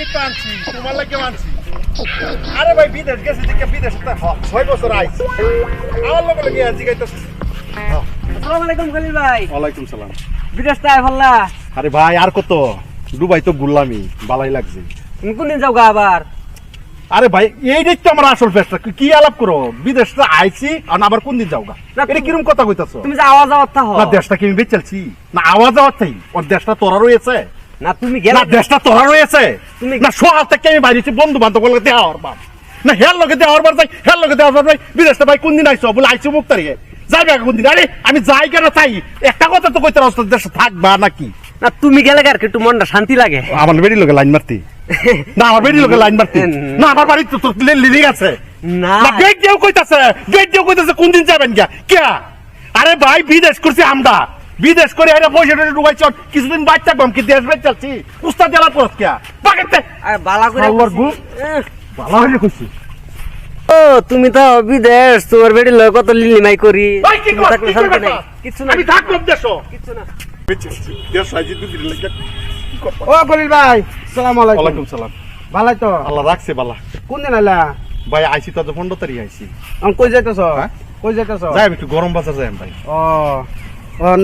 লাগে তো আনছি তোমার লাগে আনছি। আরে ভাই বিদেশ গেছে যে বিদেশ তো ছয় বছর আইছি। আমার লাগে আনছি গাইতেছি আসসালামু আলাইকুম খলিল ভাই। ওয়ালাইকুম সালাম। বিদেশ তাই ভাল্লা আরে ভাই আর কত? দুবাই তো ঘুরলামই বালাই লাগছে। তুমি কোনদিন যাও গা আবার? আরে ভাই এইটাই তো আমার আসল ফেসটা কি আলাপ করো? বিদেশটা আইছি আর আবার কোন দিন যাওগা এটা কিরম কথা কইতাছো? তুমি যে আওয়াজ আওয়াজ না দেশটা কি আমি বেচেলছি? না আওয়াজ আওয়াজ ওর দেশটা তোরা রয়েছে। না তুমি না গেলে দেশটা তোরা রয়েছে। তুমি- না সোহাল থেকে আমি বাইরেছি বন্ধু বান্ধব বাপ। না হের বার যাই হের বার যাই বিদেশটা ভাই কোন দিন আইছো? বলে আইছো মুখ তারিখে। যাইবে কোন দিন আরে আমি যাই কেন চাই একটা কথা তো কইতে রাস্তা দেশে থাকবা নাকি? না তুমি গেলে আর একটু মনটা শান্তি লাগে। আমার বেড়ি লোকে লাইন মারতি। না আমার বেড়ি লোকে লাইন মারতি। না আমার বাড়ি তো লিলিং আছে। না। গেট দিয়েও কইতাছে গেট দিয়েও কইতাছে কোন দিন যাবেন গিয়া? কে আরে ভাই বিদেশ করছি আমরা। বিদেশ করে আরে পয়সা টয়সা ঢুকাইছ কিছুদিন বাইর থাকবাম কি দেশ বেচ চাচ্ছি উস্তাদ জেলা পড়ত কে পাকেতে আর বালা করে সালোয়ার গু। এহ, ভালো হয়ে কইছি। ও তুমি তো বিদেশ তোর বেড়ি লয় কত লিলিমাই করি। কিছু না। আমি থাকব দেশ কিছু না। বেচেছি দেশ দুদিন লাগে কি ও খলিল ভাই সালাম আলাইকুম। ওয়ালাইকুম সালাম। ভালাই তো? আল্লাহ রাখছে বালা। কোন দিন আইলা? ভাই আইছি তো পনেরো তারিখ আইছি। আমি কই যাইতেছ? হ্যাঁ? কই যাইতেছ? যাই একটু গরম বাজার যাই ভাই। ও অন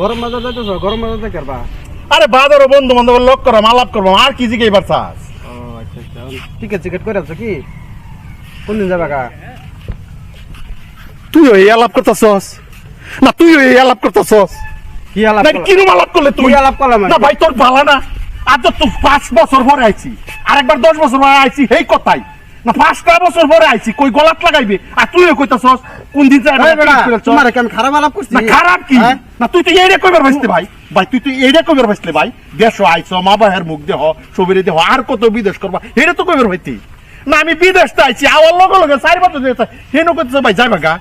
গরম বাজার যাইতেছ? গরম বাজার যাই করবা আরে বাজারও বন্ধু বান্ধব লক করো আলাপ করব আর কি জিগে এবার চাস? ও আচ্ছা আচ্ছা। টিকেট করে আছো কি? কোন দিন যাবা কা তুইও এই আলাপ করতেছস? না তুইও এই আলাপ করতেছস? কি আলাপ না করলা? কিরম আলাপ করলে তুই? আলাপ করলাম আমি? না ভাই তোর ভালো না। আর তো পাঁচ বছর পরে আইছি। আরেকবার দশ বছর পরে আইছি এই কথাই। না পাঁচটা বছর পরে আইছি কই গলাত লাগাইবে? আর তুইও কইতাছস কোন দিন যাই তোমার কি আমি খারাপ আলাপ না খারাপ কি? হ্যাঁ? না তুই তো এইটা কইবার ভাসতে ভাই। ভাই তুই তো এইটা কইবার ভাসলে ভাই। দেশো আইছ মা বাহের মুখ দেহ সবিরে দেহ আর কত বিদেশ করবা? এটা তো কইবার ভাইতি না আমি বিদেশ তো আইছি আওয়ার লগে লগে চার বছর হেন কইতেছ ভাই যাইবা গা।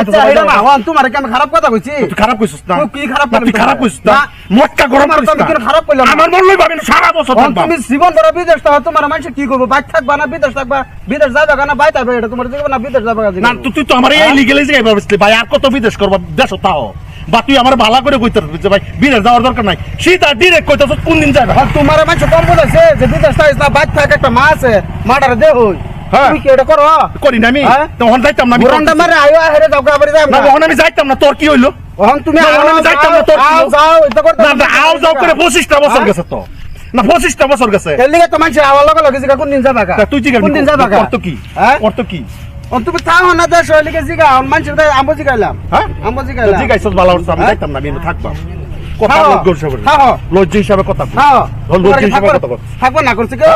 আচ্ছা এটা না হন তোমার কি খারাপ কথা কইছি তুই খারাপ কইছিস না। তুই কি খারাপ তুই খারাপ কইছিস না। মটকা গরম করিস না। কোনো খারাপ কইলাম আমার মন লই ভাবেন সারা বছর তুমি জীবন ধরে বিদেশ তো তোমার মানুষ কি করব বাইক থাকবা না বিদেশ থাকবা। বিদেশ যাবে কেন বাইক থাকবে এটা। তোমার জীবন না বিদেশ যাবে না তুই তুই তো আমার এই লিগেলে যে এবার ভাই আর কত বিদেশ করবা? দেশ তাও বা তুই আমার ভালো করে কইতে ভাই বিদেশ যাওয়ার দরকার নাই। সিধা ডিরেক্ট কইতাছ কোন দিন যাবে তোমার মানুষ কম বলেছে যে বিদেশ থাকস না বাইক থাকে একটা মা আছে। মাটারে দে হই। তুমি কি এটা করো? করি না আমি। হ্যাঁ? তখন যাইতাম না আমি। মারে আয়ো হেরে যাও গাবরি যাও না তখন আমি যাইতাম না। তোর কি হইল? ওহন তুমি আমি যাইতাম না, তোর কি আও যাও এটা করতে না না আও যাও করে পঁচিশটা বছর হ্যাঁ? গেছে তো। না পঁচিশটা বছর গেছে। এর লিগে তো মানুষ আওয়া লগে লগে কোন দিন যাবা তুই জিগা কোন দিন যাবা কা কি? হ্যাঁ? কি? তুমি থাও না দেশ এর জিগা ওহন আমবো জিগাইলাম। হ্যাঁ? আমবো জিগাইলাম। জিগাইছস ভালো হচ্ছে আমি হ্যাঁ? যাইতাম না আমি এনে কথা হ্যাঁ। লজ্জা হিসাবে হ্যাঁ। লজ্জা হিসাবে কথা। হ্যাঁ কি হিসাবে কথা থাকব না করছি কি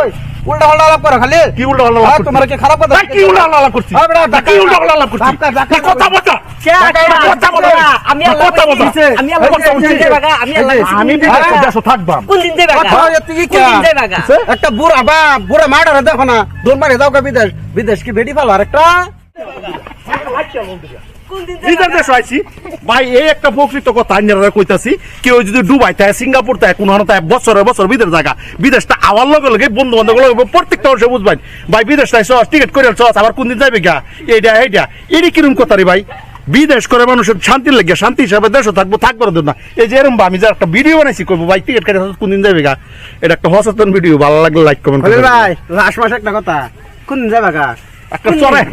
ওই? উল্টা পাল্টা আলাপ করো খালি কি উল্টা পাল্টা আলাপ হ্যাঁ, করছি? তোমার কি খারাপ কথা ভাই, কি উল্টা পাল্টা আলাপ করছি? হ্যাঁ, বেটা, না, কি উল্টা পাল্টা আলাপ করছি? ধাক্কা, ধাক্কা, না, কথা বলছা। কে না, আগে কথা বলো না। আমি না, আল্লাহ কথা বলো। কইছি, আমি আল্লাহ কথা কইছি, বলছি। যাইবা গা, আমি আল্লাহ কইছি, আমি কোন দিন বিদেশে যাইবা গা? দেশে থাকবাম। কোন দিন যাইবা গা? কথা হয়, তুই কি কোন দিন কে? যাইবা গা? একটা বুড়া বা বুড়া মাটারে দেখো না দৌড় মারে যাও কা বিদেশ বিদেশ কি বেডি ফেলো আরেকটা কোন দিন বিদেশ আইছি। ভাই এই একটা প্রকৃত কথা আইনারা কইতাছি কেউ যদি ডুবাই থাকে সিঙ্গাপুর থাকে কোন থাকে বছরে বছর বিদেশ জায়গা বিদেশটা আওয়ার লগে লগে বন্ধু বান্ধব লগে প্রত্যেকটা অংশে বুঝবেন। ভাই বিদেশটা সস টিকিট করে সস আবার কোন দিন যাবে গা এইটা এইটা এটি কিরম কথা রে ভাই? বিদেশ করে মানুষের শান্তি লাগে শান্তি হিসাবে দেশে থাকব থাকব না না এই যে এরম বা আমি যে একটা ভিডিও বানাইছি করব ভাই টিকিট কেটে কোন দিন যাবে গা এটা একটা সচেতন ভিডিও ভালো লাগলে লাইক কমেন্ট ভাই লাস্ট মাস একটা কথা কোন দিন যাবা কা একটা চড়াই